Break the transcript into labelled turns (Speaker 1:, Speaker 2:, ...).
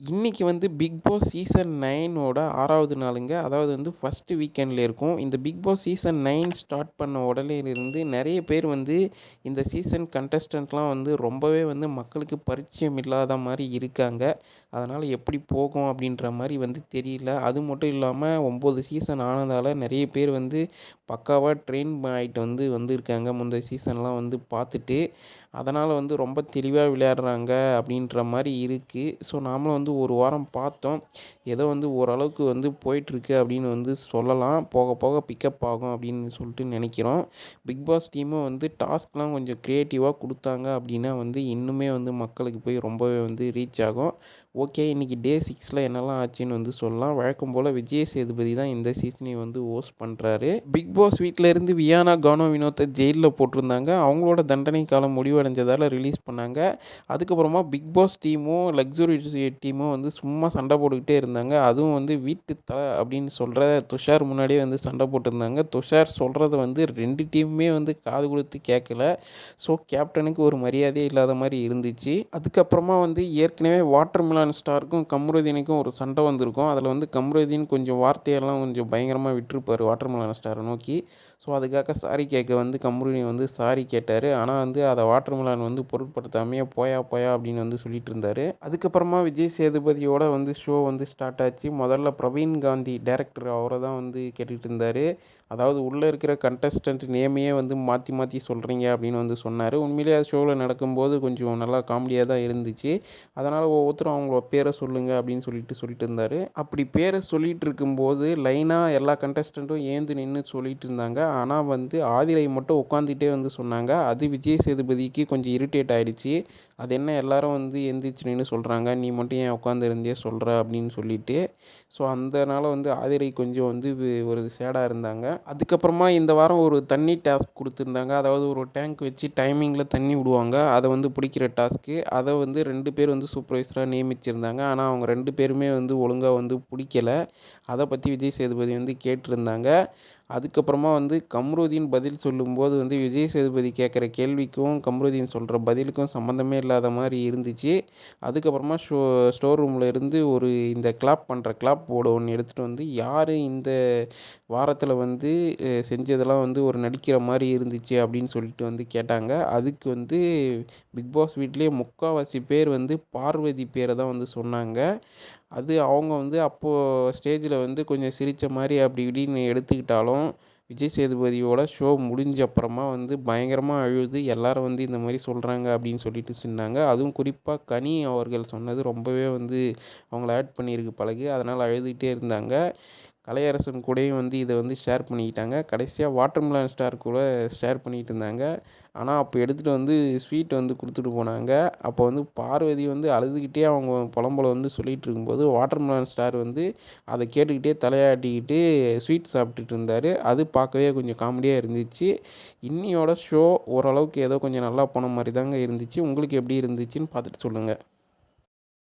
Speaker 1: இன்றைக்கி வந்து big Boss season நைனோட ஆறாவது நாளுங்க. அதாவது வந்து ஃபஸ்ட்டு வீக்கெண்டில் இருக்கும். இந்த big boss season nine start பண்ண உடனேலிருந்து நிறைய பேர் வந்து இந்த சீசன் கண்டஸ்டண்ட்லாம் வந்து ரொம்பவே வந்து மக்களுக்கு பரிச்சயம் இல்லாத மாதிரி இருக்காங்க. அதனால் எப்படி போகும் அப்படின்ற மாதிரி வந்து தெரியல. அது மட்டும் இல்லாமல் ஒம்பது சீசன் ஆனதால் நிறைய பேர் வந்து பக்காவாக ட்ரெயின் ஆகிட்டு வந்து வந்திருக்காங்க. முந்தைய சீசன்லாம் வந்து பார்த்துட்டு. அதனால் வந்து ரொம்ப தெளிவாக விளையாடுறாங்க அப்படின்ற மாதிரி இருக்குது ஸோ நாமளும் வந்து ஒரு வாரம் பார்த்தோம். ஏதோ வந்து ஓரளவுக்கு வந்து போயிட்டுருக்கு அப்படின்னு வந்து சொல்லலாம். போக போக பிக்கப் ஆகும் அப்படின்னு சொல்லிட்டு நினைக்கிறோம். பிக் பாஸ் டீமும் வந்து டாஸ்க்லாம் கொஞ்சம் க்ரியேட்டிவாக கொடுத்தாங்க அப்படின்னா வந்து இன்னுமே வந்து மக்களுக்கு போய் ரொம்பவே வந்து ரீச் ஆகும். ஓகே இன்றைக்கி டே சிக்ஸில் என்னெல்லாம் ஆச்சுன்னு வந்து சொல்லலாம். வழக்கம் போல் விஜய் சேதுபதி தான் இந்த சீசனை வந்து ஹோஸ்ட் பண்ணுறாரு பிக் பாஸ் வீட்டிலேருந்து வியானா கானோ வினோத்தை ஜெயிலில் போட்டிருந்தாங்க. அவங்களோட தண்டனை காலம் முடிவடைஞ்சதால் ரிலீஸ் பண்ணாங்க. அதுக்கப்புறமா பிக் பாஸ் டீமும் லக்ஸுரி டீமும் வந்து சும்மா சண்டை போட்டுக்கிட்டே இருந்தாங்க. அதுவும் வந்து வீட்டு தலை அப்படின்னு சொல்கிற துஷார் முன்னாடியே வந்து சண்டை போட்டிருந்தாங்க. துஷார் சொல்கிறத வந்து ரெண்டு டீமுமே வந்து காது கொடுத்து கேட்கல. ஸோ கேப்டனுக்கு ஒரு மரியாதையே இல்லாத மாதிரி இருந்துச்சு. அதுக்கப்புறமா வந்து ஏற்கனவே வாட்டர் மிலன் ஸ்டாருக்கும் கம்ருதீனுக்கும் ஒரு சண்டை வந்திருக்கும். அதில் வந்து கம்ருதீன் கொஞ்சம் வார்த்தையெல்லாம் கொஞ்சம் பயங்கரமாக விட்டுருப்பார் வாட்டர்மலான் ஸ்டாரை நோக்கி. ஸோ அதுக்காக சாரி கேட்க வந்து கம்ருதீன் வந்து சாரி கேட்டார். ஆனால் வந்து அதை வாட்டர்மலான் வந்து பொருட்படுத்தாமையே போயா போயா அப்படின்னு வந்து சொல்லிட்டு இருந்தார். அதுக்கப்புறமா விஜய் சேதுபதியோட வந்து ஷோ வந்து ஸ்டார்ட் ஆச்சு. முதல்ல பிரவீன் காந்தி டேரக்டர் அவரை தான் வந்து கேட்டுகிட்டு இருந்தார். அதாவது உள்ளே இருக்கிற கண்டஸ்டன்ட் நேமையே வந்து மாற்றி மாற்றி சொல்கிறீங்க அப்படின்னு வந்து சொன்னார். உண்மையிலேயே அது ஷோவில் நடக்கும்போது கொஞ்சம் நல்லா காமெடியாக தான் இருந்துச்சு. அதனால் ஒவ்வொருத்தரும் அவங்க அவங்களோட பேரை சொல்லுங்கள் அப்படின்னு சொல்லிட்டு சொல்லிட்டு இருந்தார். அப்படி பேரை சொல்லிகிட்டு இருக்கும்போது லைனாக எல்லா கண்டஸ்டண்ட்டும் ஏந்து நின்று சொல்லிட்டு இருந்தாங்க. ஆனால் வந்து ஆதிரை மட்டும் உட்காந்துட்டே வந்து சொன்னாங்க. அது விஜய் சேதுபதிக்கு கொஞ்சம் இரிட்டேட் ஆகிடுச்சு அது என்ன எல்லாரும் வந்து எந்திரிச்சு நின்று சொல்கிறாங்க நீ மட்டும் ஏன் உட்காந்துருந்தே சொல்கிற அப்படின்னு சொல்லிட்டு. ஸோ அந்தனால வந்து ஆதிரை கொஞ்சம் வந்து ஒரு சேடாக இருந்தாங்க. அதுக்கப்புறமா இந்த வாரம் ஒரு தண்ணி டாஸ்க் கொடுத்துருந்தாங்க. அதாவது ஒரு டேங்க் வச்சு டைமிங்கில் தண்ணி விடுவாங்க. அதை வந்து பிடிக்கிற டாஸ்க்கு அதை வந்து ரெண்டு பேர் வந்து சூப்பர்வைசராக வச்சுருந்தாங்க. ஆனால் அவங்க ரெண்டு பேருமே வந்து ஒழுங்காக வந்து பிடிக்கல. அதை பற்றி விஜய் சேதுபதி வந்து கேட்டிருந்தாங்க. அதுக்கப்புறமா வந்து கம்ருதீன் பதில் சொல்லும்போது வந்து விஜய் சேதுபதி கேட்குற கேள்விக்கும் கம்ருதீன் சொல்கிற பதிலுக்கும் சம்மந்தமே இல்லாத மாதிரி இருந்துச்சு. அதுக்கப்புறமா ஷோ ஸ்டோர் ரூமில் இருந்து ஒரு இந்த கிளாப் பண்ணுற கிளாப் போர்டு ஒன்று எடுத்துகிட்டு வந்து யார் இந்த வாரத்தில் வந்து செஞ்சதெல்லாம் வந்து ஒரு நடிக்கிற மாதிரி இருந்துச்சு அப்படின்னு சொல்லிட்டு வந்து கேட்டாங்க. அதுக்கு வந்து பிக் பாஸ் வீட்லேயே முக்கால்வாசி பேர் வந்து பார்வதி பேரை தான் வந்து சொன்னாங்க. அது அவங்க வந்து அப்போது ஸ்டேஜில் வந்து கொஞ்சம் சிரித்த மாதிரி அப்படி இப்படின்னு எடுத்துக்கிட்டாலும் விஜய் சேதுபதியோட ஷோ முடிஞ்ச அப்புறமா வந்து பயங்கரமாக அழுது எல்லாரும் வந்து இந்த மாதிரி சொல்கிறாங்க அப்படின்னு சொல்லிட்டு சொன்னாங்க அதுவும் குறிப்பாக கனி அவர்கள் சொன்னது ரொம்பவே வந்து அவங்கள ஆட் பண்ணியிருக்கு பழகு. அதனால் அழுதுகிட்டே இருந்தாங்க. கலையரசன் கூடயும் வந்து இதை வந்து ஷேர் பண்ணிக்கிட்டாங்க. கடைசியாக வாட்டர்மிலன் ஸ்டார் கூட ஷேர் பண்ணிகிட்டு இருந்தாங்க. ஆனால் அப்போ எடுத்துகிட்டு வந்து ஸ்வீட் வந்து கொடுத்துட்டு போனாங்க. அப்போ வந்து பார்வதி வந்து அழுதுகிட்டே அவங்க புலம்பல வந்து சொல்லிகிட்டு இருக்கும்போது வாட்டர்மிலன் ஸ்டார் வந்து அதை கேட்டுக்கிட்டே தலையாட்டிக்கிட்டு ஸ்வீட் சாப்பிட்டுட்டு இருந்தார். அது பார்க்கவே கொஞ்சம் காமெடியாக இருந்துச்சு. இன்னியோட ஷோ ஓரளவுக்கு ஏதோ கொஞ்சம் நல்லா போன மாதிரி தாங்க இருந்துச்சு. உங்களுக்கு எப்படி இருந்துச்சுன்னு பார்த்துட்டு சொல்லுங்கள்